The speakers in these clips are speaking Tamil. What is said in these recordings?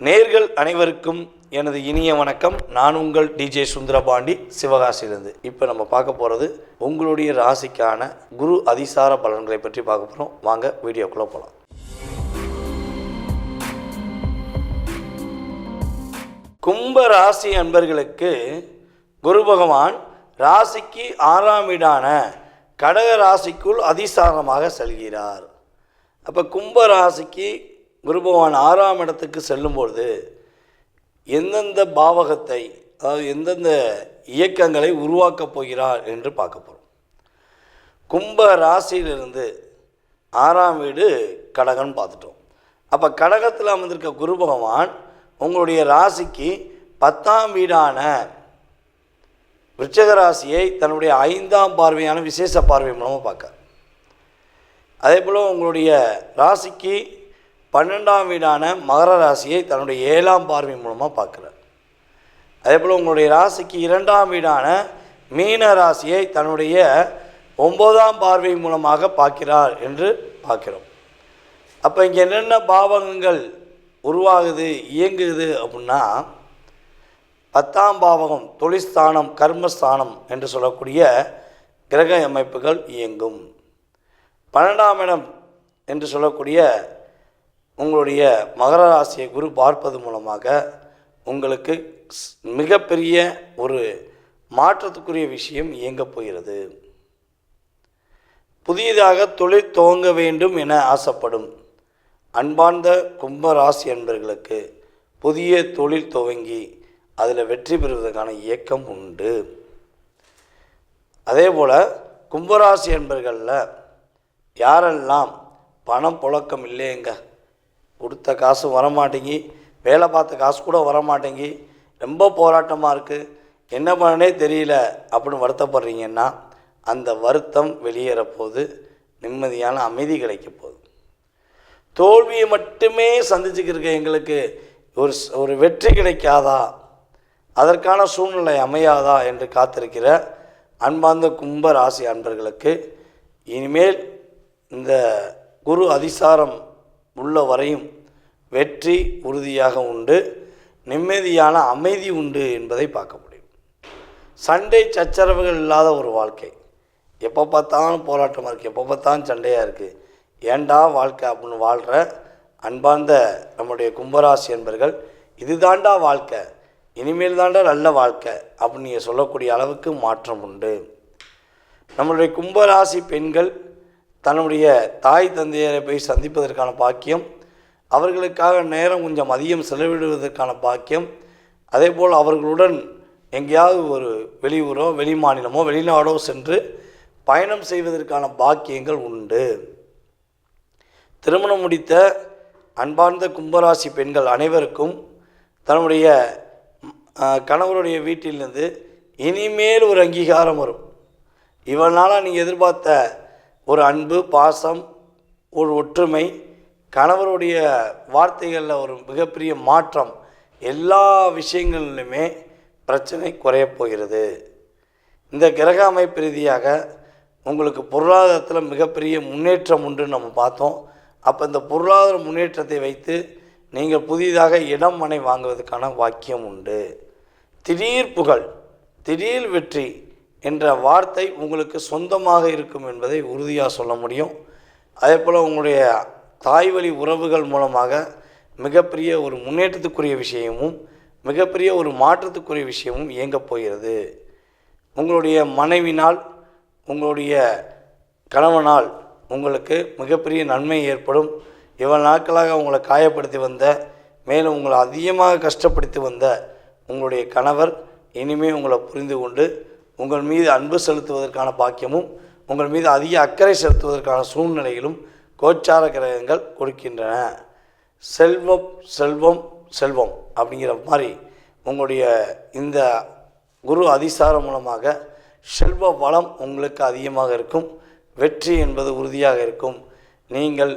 நேர்கள் அனைவருக்கும் எனது இனிய வணக்கம். நான் உங்கள் டிஜே சுந்தரபாண்டி சிவகாசியிலிருந்து. இப்போ நம்ம பார்க்க போகிறது உங்களுடைய ராசிக்கான குரு அதிசார பலன்களை பற்றி பார்க்க போகிறோம் வாங்க வீடியோக்குள்ளே போகலாம் கும்ப ராசி அன்பர்களுக்கு குரு பகவான் ராசிக்கு ஆறாம் வீடான கடக ராசிக்குள் அதிசாரமாக செல்கிறார். அப்போ கும்ப ராசிக்கு குரு பகவான் ஆறாம் இடத்துக்கு செல்லும்பொழுது எந்தெந்த பாவகத்தை அதாவது எந்தெந்த இயக்கங்களை உருவாக்கப் போகிறார் என்று பார்க்க போகிறோம் கும்ப ராசியிலிருந்து ஆறாம் வீடு கடகன்னு பார்த்துட்டோம். அப்போ கடகத்தில் அமர்ந்திருக்க குரு பகவான் உங்களுடைய ராசிக்கு பத்தாம் வீடான விருச்சக ராசியை தன்னுடைய ஐந்தாம் பார்வையான விசேஷ பார்வை மூலமாக பார்க்க அதே போல் உங்களுடைய ராசிக்கு பன்னெண்டாம் வீடான மகர ராசியை தன்னுடைய ஏழாம் பார்வை மூலமாக பார்க்குறார். அதே போல் உங்களுடைய ராசிக்கு இரண்டாம் வீடான மீன ராசியை தன்னுடைய ஒம்போதாம் பார்வை மூலமாக பார்க்கிறார் என்று பார்க்கிறோம். அப்போ இங்கே என்னென்ன பாவகங்கள் உருவாகுது இயங்குது அப்படின்னா பத்தாம் பாவகம் தொழிற்ஸ்தானம் கர்மஸ்தானம் என்று சொல்லக்கூடிய கிரக அமைப்புகள் இயங்கும். பன்னெண்டாம் இடம் என்று சொல்லக்கூடிய உங்களுடைய மகர ராசியை குரு பார்ப்பது மூலமாக உங்களுக்கு ஸ்- மிகப்பெரிய ஒரு மாற்றத்துக்குரிய விஷயம் இயங்கப் போகிறது. புதியதாக தொழில் துவங்க வேண்டும் என ஆசைப்படும் அன்பார்ந்த கும்ப ராசி அன்பர்களுக்கு புதிய தொழில் துவங்கி அதில் வெற்றி பெறுவதற்கான இயக்கம் உண்டு. அதே போல் கும்பராசி அன்பர்களில் யாரெல்லாம் பணம் புழக்கம் இல்லையங்க? கொடுத்த காசு வரமாட்டேங்கி வேலை பார்த்த காசு கூட வரமாட்டேங்கி ரொம்ப போராட்டமாக இருக்குது என்ன பண்ணனே தெரியல அப்படின்னு வருத்தப்படுறீங்கன்னா அந்த வருத்தம் வெளியேற போது நிம்மதியான அமைதி கிடைக்க போகுது. தோல்வியை மட்டுமே சந்திச்சுக்கிருக்க எங்களுக்கு ஒரு ஒரு வெற்றி கிடைக்காதா? அதற்கான சூழ்நிலை அமையாதா என்று காத்திருக்கிற அன்பார்ந்த கும்ப ராசி அன்பர்களுக்கு இனிமேல் இந்த குரு அதிசாரம் உள்ள வரையும் வெற்றி உறுதியாக உண்டு நிம்மதியான அமைதி உண்டு என்பதை பார்க்க முடியும். சண்டை சச்சரவுகள் இல்லாத ஒரு வாழ்க்கை. எப்போ பார்த்தாலும் போராட்டமாக இருக்குது எப்போ பார்த்தாலும் சண்டையாக இருக்குது ஏண்டா வாழ்க்கை அப்படின்னு வாழ்கிற அன்பார்ந்த நம்முடைய கும்பராசி என்பர்கள் இதுதாண்டா வாழ்க்கை இனிமேல் தாண்டா நல்ல வாழ்க்கை அப்படின்னு நீங்கள் சொல்லக்கூடிய அளவுக்கு மாற்றம் உண்டு. நம்மளுடைய கும்பராசி பெண்கள் தன்னுடைய தாய் தந்தையரை போய் சந்திப்பதற்கான பாக்கியம் அவர்களுக்காக நேரம் கொஞ்சம் அதிகம் செலவிடுவதற்கான பாக்கியம் அதேபோல் அவர்களுடன் எங்கேயாவது ஒரு வெளியூரோ வெளி மாநிலமோ வெளிநாடோ சென்று பயணம் செய்வதற்கான பாக்கியங்கள் உண்டு. திருமணம் முடித்த அன்பார்ந்த கும்பராசி பெண்கள் அனைவருக்கும் தன்னுடைய கணவருடைய வீட்டிலிருந்து இனிமேல் ஒரு அங்கீகாரம் வரும். இவனால் நீங்கள் எதிர்பார்த்த ஒரு அன்பு பாசம் ஒரு ஒற்றுமை கணவருடைய வார்த்தைகளில் ஒரு மிகப்பெரிய மாற்றம் எல்லா விஷயங்களிலுமே பிரச்சனை குறையப் போகிறது. இந்த கிரக அமைப்பு ரீதியாக உங்களுக்கு பொருளாதாரத்தில் மிகப்பெரிய முன்னேற்றம் உண்டு நம்ம பார்த்தோம். அப்போ இந்த பொருளாதார முன்னேற்றத்தை வைத்து நீங்கள் புதிதாக இடம் மனை வாங்குவதற்கான வாக்கியம் உண்டு. திடீர் புகழ் திடீர் வெற்றி என்ற வார்த்தை உங்களுக்கு சொந்தமாக இருக்கும் என்பதை உறுதியாக சொல்ல முடியும். அதே போல் உங்களுடைய தாய்வழி உறவுகள் மூலமாக மிகப்பெரிய ஒரு முன்னேற்றத்துக்குரிய விஷயமும் மிகப்பெரிய ஒரு மாற்றத்துக்குரிய விஷயமும் இயங்கப் போகிறது. உங்களுடைய மனைவினால் உங்களுடைய கணவனால் உங்களுக்கு மிகப்பெரிய நன்மை ஏற்படும். இவ்வளவு நாட்களாக உங்களை காயப்படுத்தி வந்த மேலும் உங்களை அதிகமாக கஷ்டப்படுத்தி வந்த உங்களுடைய கணவர் இனிமே உங்களை புரிந்து கொண்டு உங்கள் மீது அன்பு செலுத்துவதற்கான பாக்கியமும் உங்கள் மீது அதிக அக்கறை செலுத்துவதற்கான சூழ்நிலைகளும் கோச்சார கிரகங்கள் கொடுக்கின்றன. செல்வம் செல்வம் செல்வம் அப்படிங்கிற மாதிரி உங்களுடைய இந்த குரு அதிசாரம் மூலமாக செல்வ வளம் உங்களுக்கு அதிகமாக இருக்கும் வெற்றி என்பது உறுதியாக இருக்கும். நீங்கள்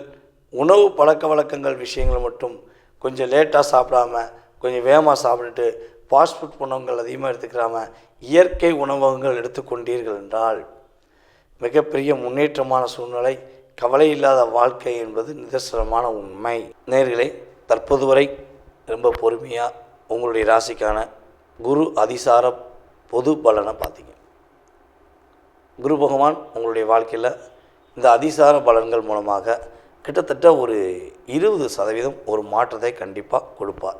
உணவு பழக்க வழக்கங்கள் விஷயங்கள் மட்டும் கொஞ்சம் லேட்டாக சாப்பிடாம கொஞ்சம் வேகமாக சாப்பிட்டுட்டு ஃபாஸ்ட்ஃபுட் உணவுகள் அதிகமாக எடுத்துக்கிறாமல் இயற்கை உணவகங்கள் எடுத்துக்கொண்டீர்கள் என்றால் மிகப்பெரிய முன்னேற்றமான சூழ்நிலை கவலை இல்லாத வாழ்க்கை என்பது நிதர்சனமான உண்மை. நேர்களே தற்போது வரை ரொம்ப பொறுமையாக உங்களுடைய ராசிக்கான குரு அதிசார பொது பலனை பார்த்தீங்க. குரு பகவான் உங்களுடைய வாழ்க்கையில் இந்த அதிசார பலன்கள் மூலமாக கிட்டத்தட்ட ஒரு இருபது சதவீதம் ஒரு மாற்றத்தை கண்டிப்பாக கொடுப்பார்.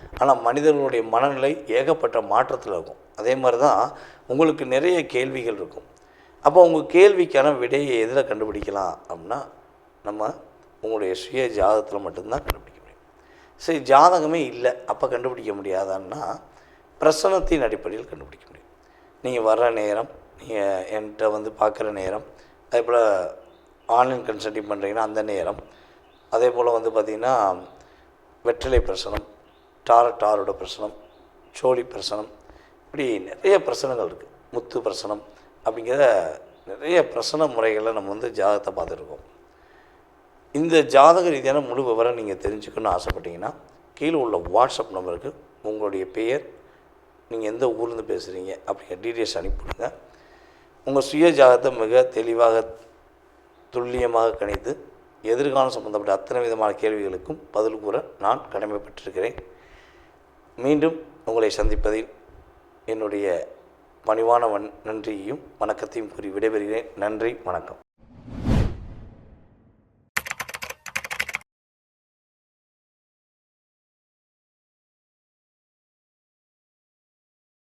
ஆனால் மனிதர்களுடைய மனநிலை ஏகப்பட்ட மாற்றத்தில் இருக்கும். அதே மாதிரி தான் உங்களுக்கு நிறைய கேள்விகள் இருக்கும். அப்போ உங்கள் கேள்விக்கான விடையை எதில் கண்டுபிடிக்கலாம் அப்படின்னா நம்ம உங்களுடைய சுய ஜாதகத்தில் மட்டும்தான் கண்டுபிடிக்க முடியும். சரி ஜாதகமே இல்லை அப்போ கண்டுபிடிக்க முடியாதான்னா பிரசனத்தின் அடிப்படையில் கண்டுபிடிக்க முடியும். நீங்கள் வர்ற நேரம் நீங்கள் என்கிட்ட வந்து பார்க்குற நேரம் அதே போல் ஆன்லைன் கன்சல்டிங் பண்ணுறீங்கன்னா அந்த நேரம் அதே போல் வந்து பார்த்திங்கன்னா வெற்றிலை பிரசனம் டாரட்டாரோட டாரோட பிரசனம் சோழி பிரசனம் இப்படி நிறைய பிரசனங்கள் இருக்குது முத்து பிரசனம் அப்படிங்கிற நிறைய பிரசன முறைகளை நம்ம வந்து ஜாதகத்தை பார்த்துருக்கோம் இந்த ஜாதக ரீதியான முழு விவரம் நீங்கள் தெரிஞ்சுக்கணும்னு ஆசைப்பட்டீங்கன்னா கீழே உள்ள வாட்ஸ்அப் நம்பருக்கு உங்களுடைய பெயர் நீங்கள் எந்த ஊர்லேருந்து பேசுகிறீங்க அப்படிங்கிற டீட்டெயில்ஸ் அனுப்பிவிடுங்க. உங்கள் சுய ஜாதகத்தை மிக தெளிவாக துல்லியமாக கணித்து எதிர்காலம் சம்பந்தப்பட்ட அத்தனை விதமான கேள்விகளுக்கும் பதில் கூற நான் கடமைப்பட்டிருக்கிறேன். மீண்டும் உங்களை சந்திப்பதில் என்னுடைய பணிவான வன் நன்றியையும் வணக்கத்தையும் கூறி விடைபெறுகிறேன். நன்றி வணக்கம்.